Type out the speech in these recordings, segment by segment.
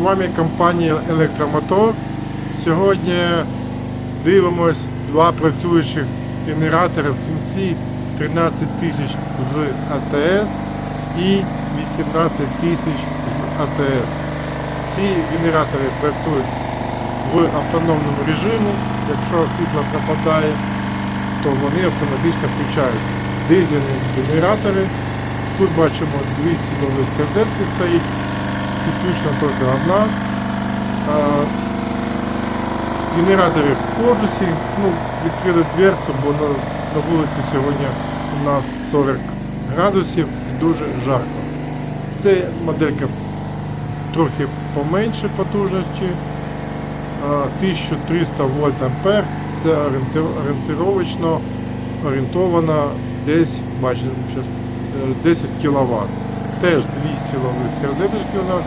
вами компанія Електромотор. Сьогодні дивимось два працюючих генератори в сенсі 13 тисяч з АТС і 18 тисяч з АТС. Ці генератори працюють в автономному режимі. Якщо світло пропадає, то вони автоматично включаються. Дизельні генератори. Тут бачимо дві силових розетки стоїть, підключена тільки одна. А, генератори в кожусі, ну, відкрили дверцю, бо на, на вулиці сьогодні у нас 40 градусів і дуже жарко. Це моделька трохи поменше потужності, 1300 вольт ампер, це орієнти- орієнтировочно орієнтована десь, бачите, 10 кВт. Теж дві силових розеточки у нас.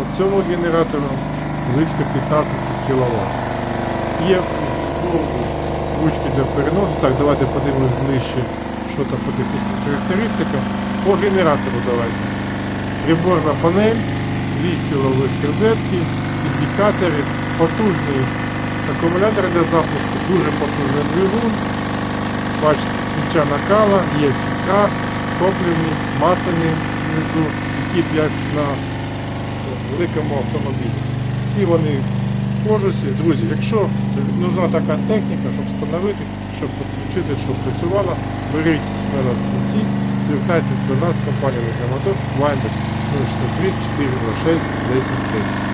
У цьому генератору близько 15 кВт. Є ручки для переносу. Так, давайте подивимось ближче, що там по технічним характеристикам. По генератору давайте. Приборна панель, дві силових розетки, індикатори, потужний акумулятор для запуску, дуже потужний двигун. Бачите, свіча накала, є фільтра, топливні, внизу, які п'ять на великому автомобілі. Всі вони в. Друзі, якщо нужна така техніка, щоб встановити, щоб підключити, щоб працювала, беріть смело сенсі, звертайтесь до нас, компанія Локомотор, Вайбер 063 426 10 10.